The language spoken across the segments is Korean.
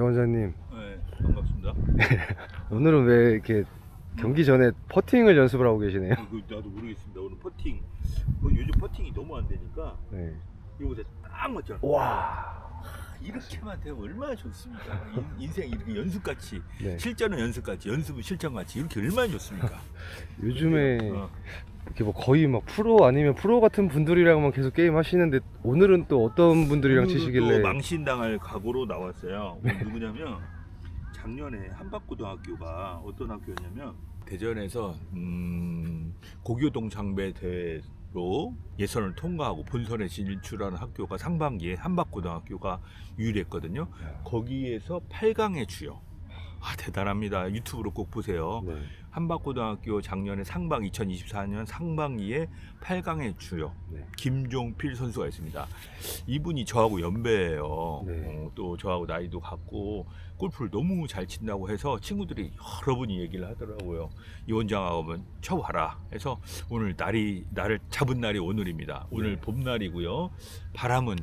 배원장님 네, 반갑습니다. 오늘은 왜 이렇게 경기 전에 퍼팅을 연습을 하고 계시네요? 그 나도 모르겠습니다. 오늘 퍼팅. 그 요즘 퍼팅이 너무 안 되니까 네. 이거보다 딱 맞잖아. 와. 이렇게만 되면 얼마나 좋습니까? 인, 인생 이렇게 연습같이 네. 실전은 연습같이 연습은 실전같이 이렇게 얼마나 좋습니까? 요즘에 어, 이렇게 뭐 거의 막 프로 아니면 프로 같은 분들이랑만 계속 게임 하시는데 오늘은 또 어떤 분들이랑 오늘 치시길래 또 망신당할 각오로 나왔어요. 오늘 누구냐면 작년에 한박고등학교가 어떤 학교였냐면 대전에서 음, 고교동 장배 대회로 예선을 통과하고 본선에 진출하는 학교가 상반기에 한박고등학교가 유일했거든요. 거기에서 8강에 주요. 아 대단합니다. 유튜브로 꼭 보세요. 네. 한박고등학교 작년에 상방 2024년 상반기에 8강에 주요 네. 김종필 선수가 있습니다. 이분이 저하고 연배예요. 네. 어, 또 저하고 나이도 같고 골프를 너무 잘 친다고 해서 친구들이 여러 분이 얘기를 하더라고요. 이 원장하고 한번 쳐봐라. 해서 오늘 날이 나를 잡은 날이 오늘입니다. 오늘 네. 봄날이고요. 바람은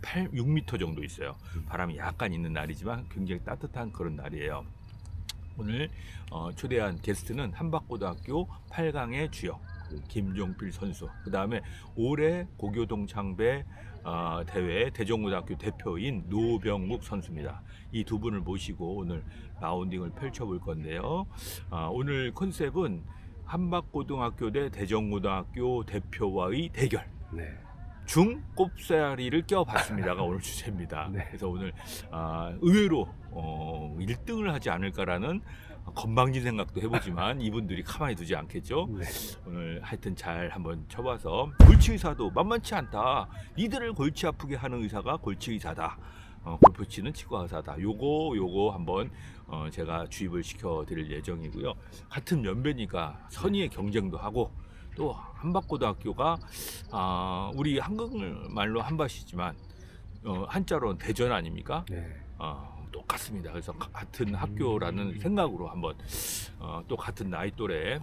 8, 6m 정도 있어요. 음. 바람이 약간 있는 날이지만 굉장히 따뜻한 그런 날이에요. 오늘 어, 초대한 게스트는 한박고등학교 8강의 주역 김종필 선수. 그 다음에 올해 고교동 창배 어, 대회 대전고등학교 대표인 노병묵 선수입니다. 이 두 분을 모시고 오늘 라운딩을 펼쳐볼 건데요. 어, 오늘 컨셉은 한박고등학교 대 대전고등학교 대표와의 대결. 네. 중 꼽사리를 껴봤습니다가 오늘 주제입니다. 네. 그래서 오늘 아, 의외로 어, 1등을 하지 않을까라는 건방진 생각도 해보지만 이분들이 가만히 두지 않겠죠. 네. 오늘 하여튼 잘 한번 쳐봐서 골치 의사도 만만치 않다. 니들을 골치 아프게 하는 의사가 골치 의사다. 어, 골프 치는 치과 의사다. 요거 요거 한번 어, 제가 주입을 시켜드릴 예정이고요. 같은 연배니까 선의의 경쟁도 하고 또 한박고등학교가 아, 우리 한국말로 한밭이지만 어, 한자로는 대전 아닙니까? 네. 어, 똑같습니다. 그래서 가- 같은 학교라는 생각으로 한번 어, 또 같은 나이 또래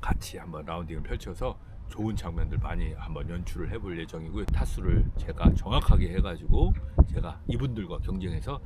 같이 한번 라운딩을 펼쳐서 좋은 장면들 많이 한번 연출을 해볼 예정이고요. 타수를 제가 정확하게 해가지고 제가 이분들과 경쟁해서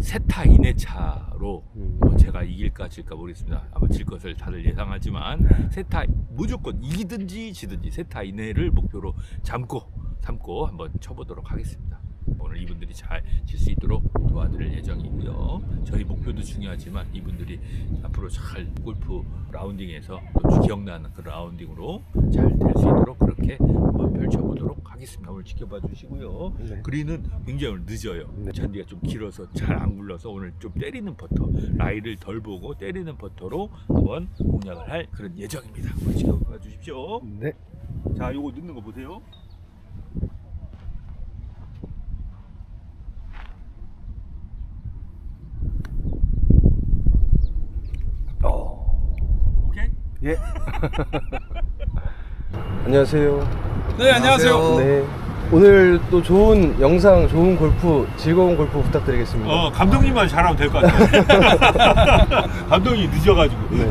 세타 이내 차로 음. 뭐 제가 이길까 질까 모르겠습니다. 아마 질 것을 다들 예상하지만 세타 무조건 이기든지 지든지 세타 이내를 목표로 잡고 삼고 한번 쳐보도록 하겠습니다. 오늘 이분들이 잘칠수 있도록 도와드릴 예정이고요. 저희 목표도 중요하지만 이분들이 앞으로 잘 골프 라운딩에서 또 기억나는 그 라운딩으로 잘 될 수 있도록 그렇게 한번 펼쳐보도록 하겠습니다. 오늘 지켜봐 주시고요. 네. 그린은 굉장히 늦어요. 네. 잔디가 좀 길어서 잘 안 굴러서 오늘 좀 때리는 퍼터, 라이를 덜 보고 때리는 퍼터로 한번 공략을 할 그런 예정입니다. 지켜봐 주십시오. 네. 자, 요거 넣는 거 보세요. 어. 예. 안녕하세요. 네, 안녕하세요. 네. 오늘 또 좋은 영상, 좋은 골프, 즐거운 골프 부탁드리겠습니다. 어, 감독님만 잘하면 될 것 같아요. 감독님이 늦어가지고. 네.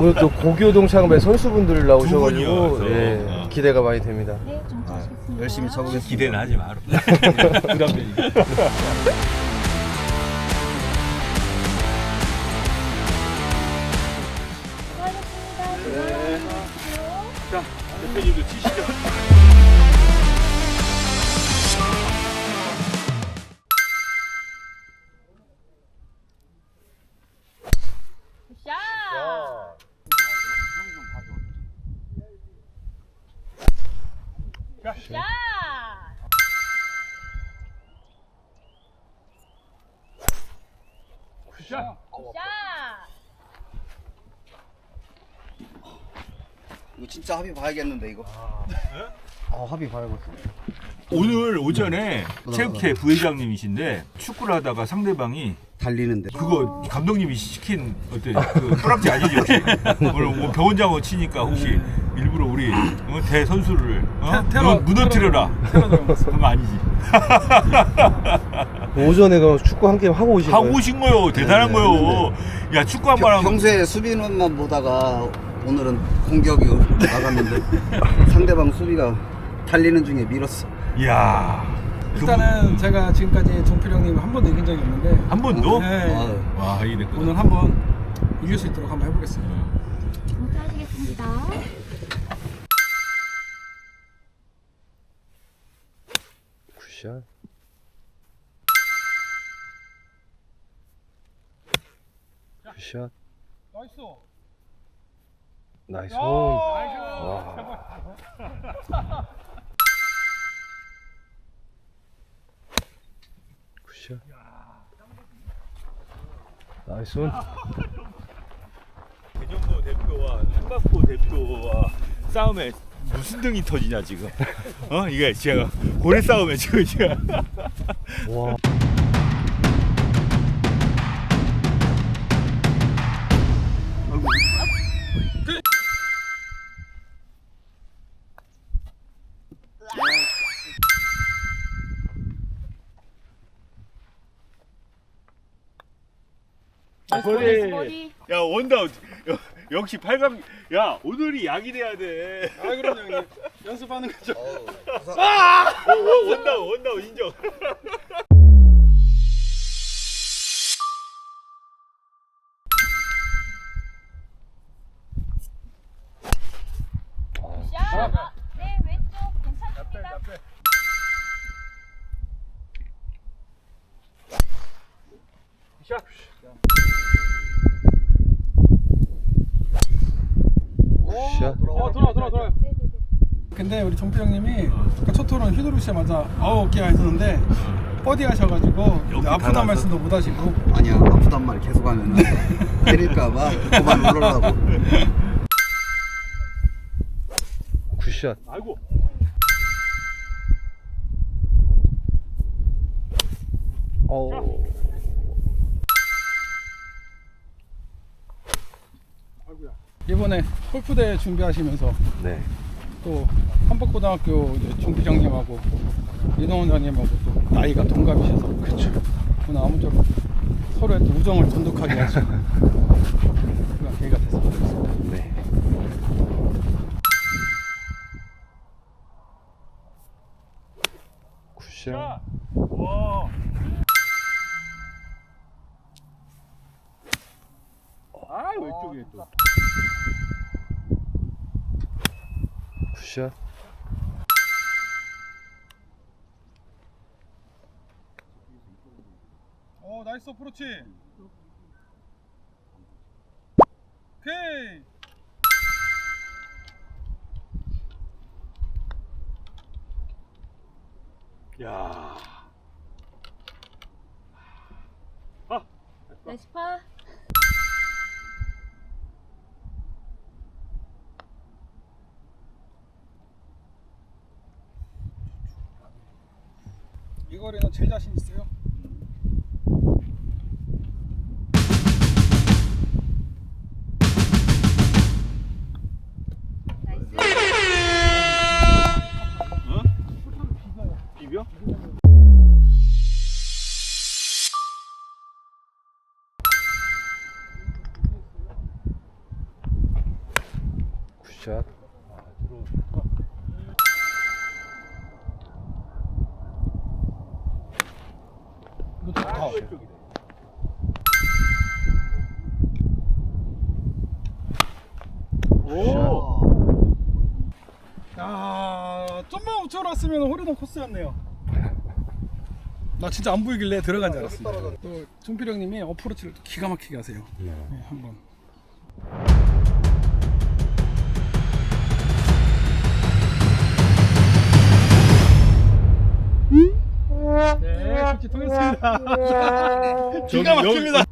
오늘 또 고교동 창배 선수분들 나오셔가지고 분이어서. 예, 어. 기대가 많이 됩니다. 네, 좀 쳐주겠습니다. 열심히 쳐보겠습니다. 기대는 하지 마라. 부담되니까. 수고하셨습니다. 수고하셨습니다. 자, 대표님도 치시죠. 합의 봐야겠는데 이거. 아, 합의 봐야겠어. 오늘 오전에 체육회 부회장님이신데 축구를 하다가 상대방이 달리는데. 그거 감독님이 시킨 어떤 그 뿌락지 아니죠 혹시? 오늘 뭐 병원장어 치니까 혹시 일부러 우리 어, 대 선수를 어? 테러, 무너- 무너뜨려라 그런 거 아니지? 오전에 그럼 축구 한 게임 하고 오신 하고 거예요? 오신 거요 대단한 네, 거요. 야 축구 한 번 평, 하면 평소에 수비는만 보다가 오늘은 공격이 나갔는데 상대방 수비가 달리는 중에 밀었어. 이야 일단은 제가 지금까지 종필 형님 한 번도 이긴 적이 없는데 한 번도? 네. 아유. 와 이게 됐구나. 오늘 한번 이길 수 있도록 한번 해보겠습니다. 감사하겠습니다. 굿샷. 굿샷. 나이스. 나이스 온. 와. 굿샷. 나이스 온. 대정부 대표와 한박보 대표와 싸움에 무슨 등이 터지냐 지금? 어 이게 제가 고래 싸움에 지금 지금. 와. 버디. 머리. 야 원다 역시 8강 야 오늘이 약이 돼야 돼. 아 그럼 형님 연습하는 거죠. 어우, 부산- 어, 어, 원다 원다 인정. 종필 형님이 아까 첫 홀은 휘두르시자마자 아홉 개가 했었는데 버디 하셔가지고 아프단. 말씀도 못 하시고 아니야 아프단 말 계속 하면 때릴까봐 그만 누르라고 굿샷. 아이고. 어우. 이번에 골프대회 준비하시면서 네. 또 한박고등학교 이제 종필 형님하고 이동원 장님하고 또 나이가 동갑이셔서 그쵸. 오늘 아무쪼록 서로의 또 우정을 돈독하게 하시고 그런 계기가 됐으면 좋겠습니다. 네. 굿샷. 와. 아 왼쪽에 또. 굿샷. 오 나이스 어프로치 오케이 야. 나이스 파. 이 거리는 제일 자신 있어요 코스였네요. 나 진짜 안 보이길래 들어간 줄 알았습니다. 또 종필 형님이 어프로치를 또 기가 막히게 하세요. 네, 한번. 네, 통했습니다. 기가 막힙니다.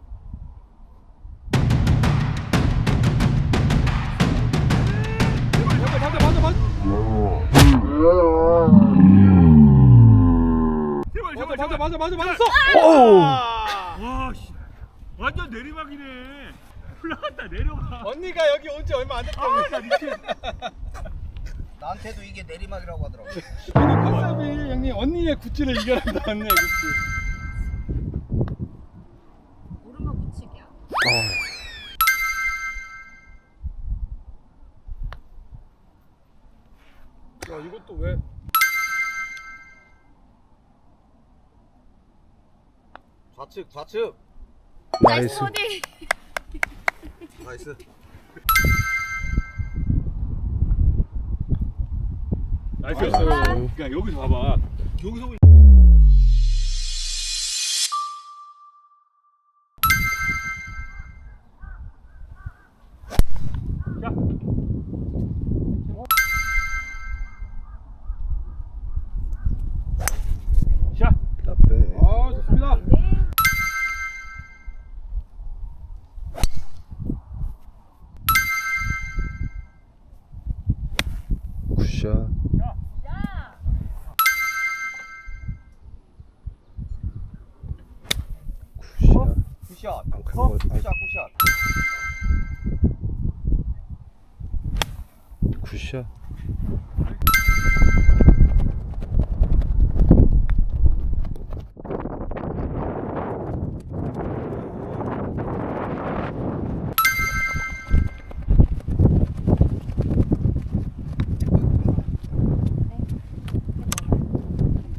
맞아, 제발. 맞아, 맞아, 맞았어. 와, 씨. 완전 내리막이네. 올라갔다 내려가. 언니가 여기 온 지 얼마 안 됐다고. 아, 나 미친. 나한테도 이게 내리막이라고 하더라고 오늘 컨셉이 형님 언니의 구찌를 이겨낸다 언니의 구찌. 오르막 우측이야. 야 이것도 왜? 좌측 좌측 나이스. 어디? 나이스 나이스. 음. 야 여기서 봐봐. 여기서. 안큰 거. 굿샷 굿샷 굿샷.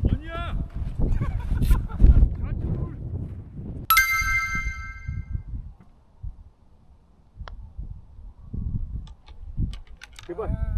언니야. 제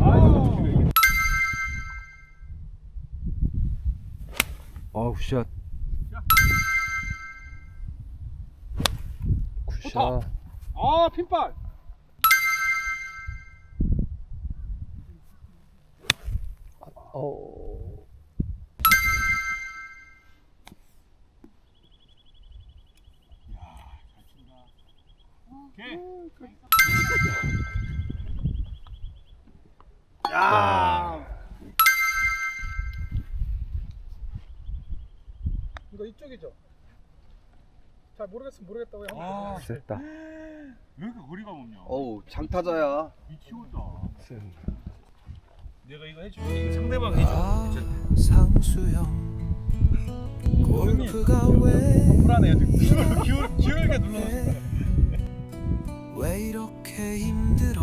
아유. 아 굿샷. 굿샷. 아 핀발. 어. 오케이. 야. 이거 이쪽이죠? 잘 모르겠으면 모르겠다고 해. 아, 셌다. 왜 이렇게 거리가 없냐? 어우 장타자야 미치겠다. 센. 내가 이거 해줄게. 이거 상대방 해줘. 괜찮아. 상수형 골프가 왜, 불안해요 지금. 기울 기울 기울게 눌러놨어. 왜 이렇게 힘들어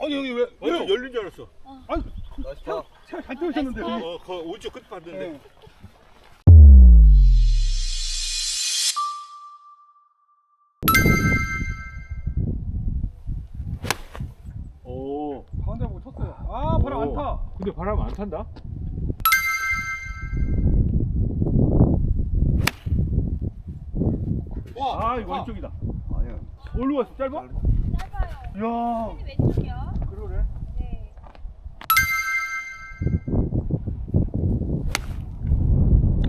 아니 여기 왜? 왜 열린 줄 알았어. 아니 나이스 파 제가 잘 뛰셨는데. 어, 어, 그 오른쪽 끝 봤는데. 네. 오. 가운데 보고 쳤어요. 아 바람 안 오. 타. 근데 바람 안 탄다? 와. 아, 이거 타. 왼쪽이다. 아니야 어디로 갔어? 짧아? 야. 왼쪽이요. 그러네. 네.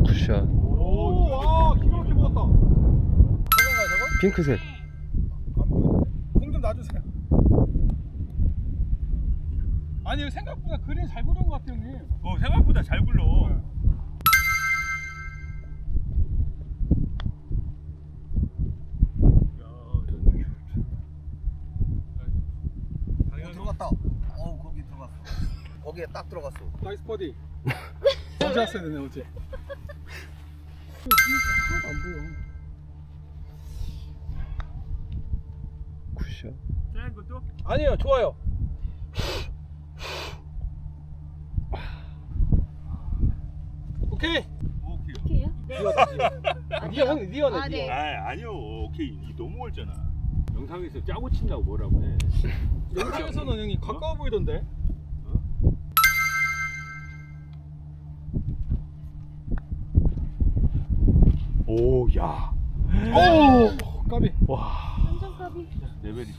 굿샷. 오, 와, 기가 막히게 먹었다. 저건가요, 저거? 핑크색. 안 보이는데. 공좀 놔주세요. 아니, 생각보다 그린 잘 그린 것 같아요, 형님. 어, 생각보다 잘 굴러. 네. 야, 어, 방향이 들어갔다 어우 거기 들어갔어 거기에 딱 들어갔어 나이스 버디. 어제 왔어야 되네, 어제. 하나도 안 보여. 굿샷. 짠 것도? 아니에요, 좋아요. 오케이. 오케이. 이렇게요? 니가 형, 니가 아, 네. 아, 아니요. 오케이. 이 너무 멀잖아. 영상에서 짜고 친다고 뭐라고 해. 영상에서는 형님 가까워 보이던데. 야. 오, 까비. 와. 완전 까비. 레벨이.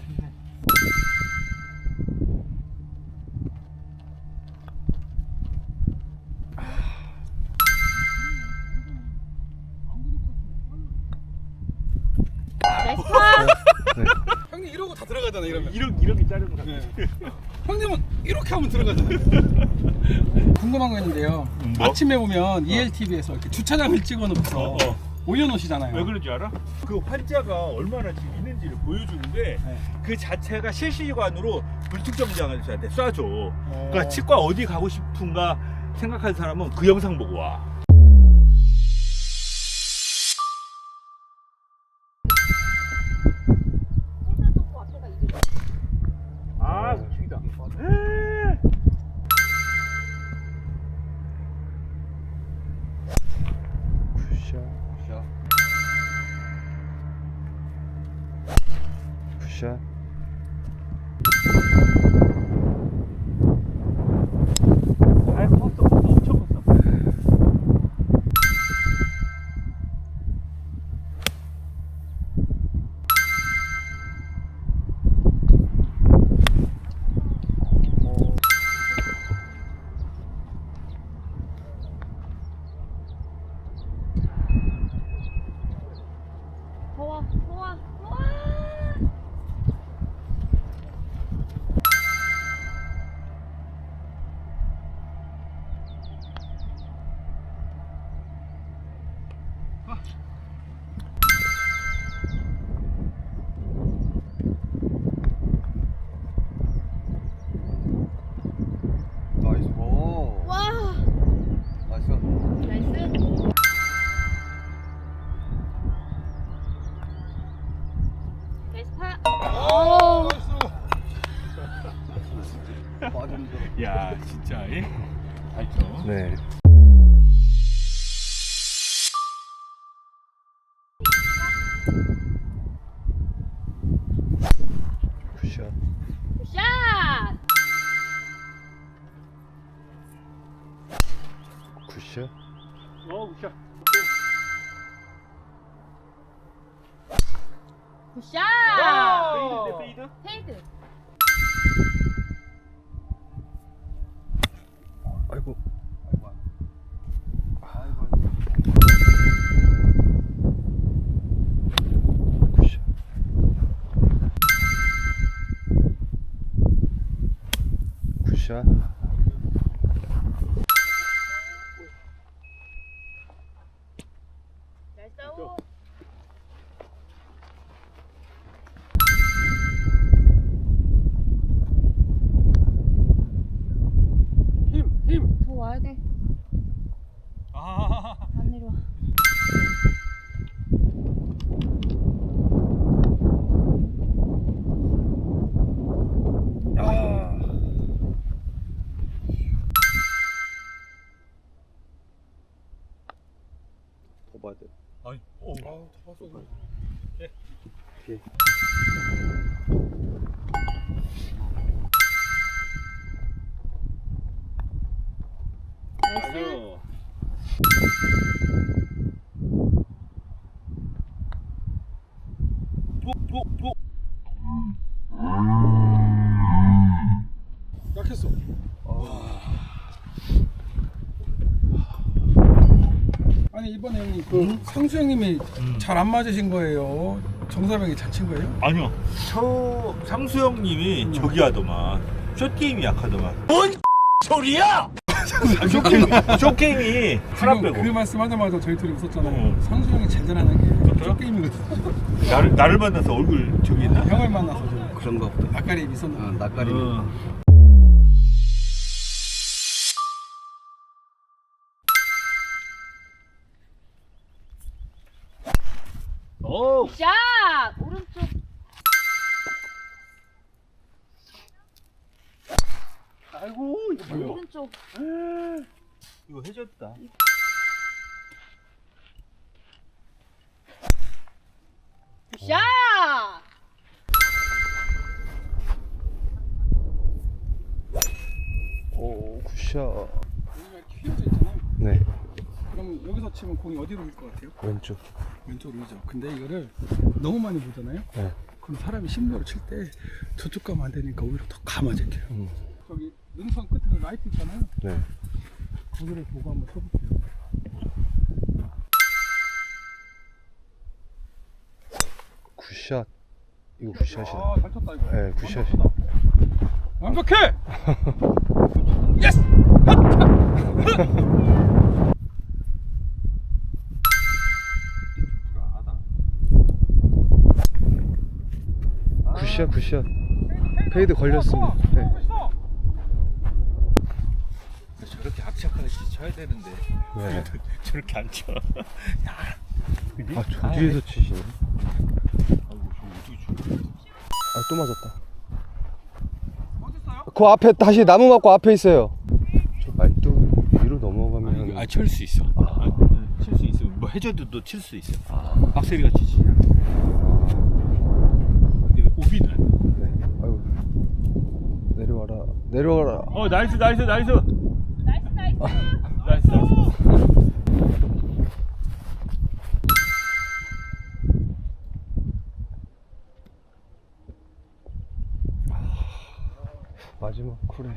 나이스 파. 형님 이러고 다 들어가잖아 이러면. 이렇게 이렇게 자르는 거. 네. 형님은 이렇게 하면 들어가잖아요. 궁금한 거 있는데요. 뭐? 아침에 보면 ELTV에서 이렇게 주차장을 찍어놓고서 어, 어. 올려놓으시잖아요. 왜 그런지 알아? 그 환자가 얼마나 지금 있는지를 보여주는데 네. 그 자체가 실시간으로 불특정자한테 쏴줘. 어. 그러니까 치과 어디 가고 싶은가 생각하는 사람은 그 영상 보고 와. 잘 쳐. 네. 굿샷. 샷. 굿샷. 어, 굿샷. 굿샷. 페이드, 페이드? 페이드. 아이고. 굿샷. 굿샷. 나이스 아웃. 힘, 힘. 더 와야 돼. 아, 안 내려와. 아. 더 봐야 돼. 아니, 오. 아우, 더 봤어. 그래. 나이스. 고, 고, 고. 약했어. 아니 이번에 형님 그 상수 형님이 잘 안 맞으신 거예요. 정사병이 잘친 거예요? 아니요. 저 상수 형님이 저기 하더만. 숏게임이 약하더만. 뭔 소리야! 숏게임, 숏게임이 하나 지금 빼고. 그 말씀하자마자 저희 둘이 웃었잖아요. 어. 상수 형이 제일 잘하는 게 그렇더라? 게임이거든요. 나를, 나를 만나서 얼굴 저기 있나? 형을 만나서 저 그런가 보다. 낯가리 미소. 어, 낯가리. 어. 오! 샷. 오른쪽. 아이고? 오른쪽. 이거 해줬다. 샤! 오, 굿샷. 네, 그럼 여기서 치면 공이 어디로 올 것 같아요? 왼쪽. 왼쪽이죠. 근데 이거를 너무 많이 보잖아요. 네. 그럼 사람이 심도로 칠 때 저쪽 가면 안 되니까 오히려 더 감아질게요. 음. 능선 끝에 라이트 있잖아요. 네. 거기를 보고 한번 쳐볼게요. 굿샷. 이거 굿샷이다. 아, 잘 쳤다 이거. 네, 굿샷. 완벽해. 예스. 굿샷, 굿샷. 페이드 걸렸습니다. 네. 저렇게 합착하게 쳐야 되는데 네. 저렇게 안 쳐. 아, 저 뒤에서 치시네. 아이고 저 어떻게 쳐? 아, 또 맞았다. 그 앞에 다시 나무 맞고 앞에 있어요. 저 말도 위로 넘어가면 아, 칠 수 있어. 아, 칠 수 있어. 뭐 해저도 너칠수 있어. 박세리가 치지. 근데 오비는. 네. 아이고. 내려와라. 내려와라. 어 나이스. 나이스 나이스. 나이스 나이스. 마지막 쿨에.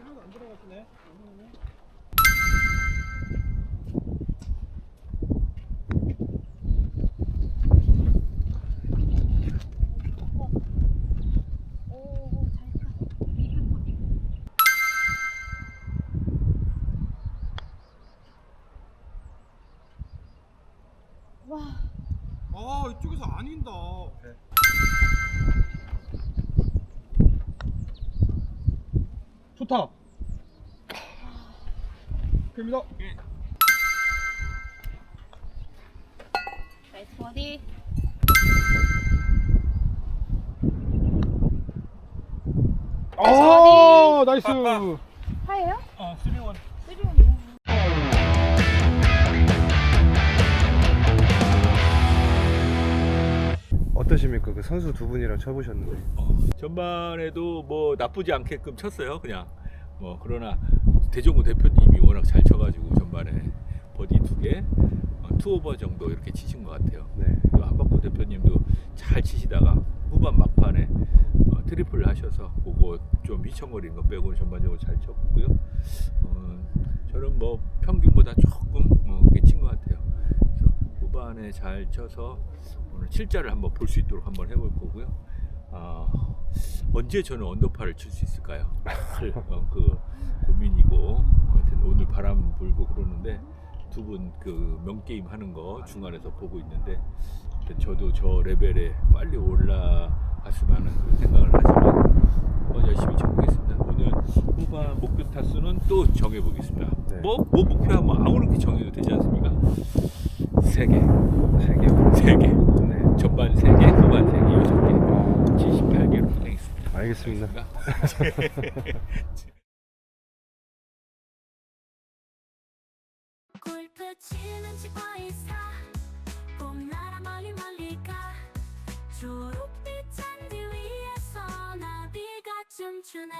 하나도 안 들어갔네. 오, 잘 가. 와, 아 이쪽에서 아닌다. 좋다. 됩니다. 나이스 버디. 아 나이스. 하예요? 어 쓰리원. 쓰리온 어떠십니까? 그 선수 두 분이랑 쳐보셨는데. 어, 전반에도 뭐 나쁘지 않게끔 쳤어요. 그냥 뭐 그러나 대종구 대표님이 워낙 잘 쳐가지고 전반에 버디 두 개, 어, 투오버 정도 이렇게 치신 것 같아요. 네. 또 한박구 대표님도 잘 치시다가 후반 막판에 어, 트리플 하셔서 그거 좀 휘청거리는 거 빼고는 전반적으로 잘 쳤고요. 어, 저는 뭐 평균보다 조금 뭐 그렇게 친 것 같아요. 그래서 후반에 잘 쳐서 오늘 7자를 한번 볼 수 있도록 한번 해볼 거고요. 아, 언제 저는 언더파를 칠 수 있을까요? 어, 그 고민이고 하여튼 오늘 바람 불고 그러는데 두 분 그 명게임 하는 거 중간에서 보고 있는데 저도 저 레벨에 빨리 올라갔으면 하는 생각을 하지만 한번 열심히 쳐보겠습니다. 오늘 후반 목표 타수는 또 정해보겠습니다. 네. 뭐, 뭐 목표하면 아무렇게 정해도 되지 않습니까? 세 개, 세 개요. 세 개. 네. 전반 세 개, 후반 세 개, 여섯 개, 78개로 보내겠습니다. 알겠습니다. 골프 치는 치과 있어 봄나라 멀리 멀리 가 초록빛 잔디 위에서 나비가 춤추네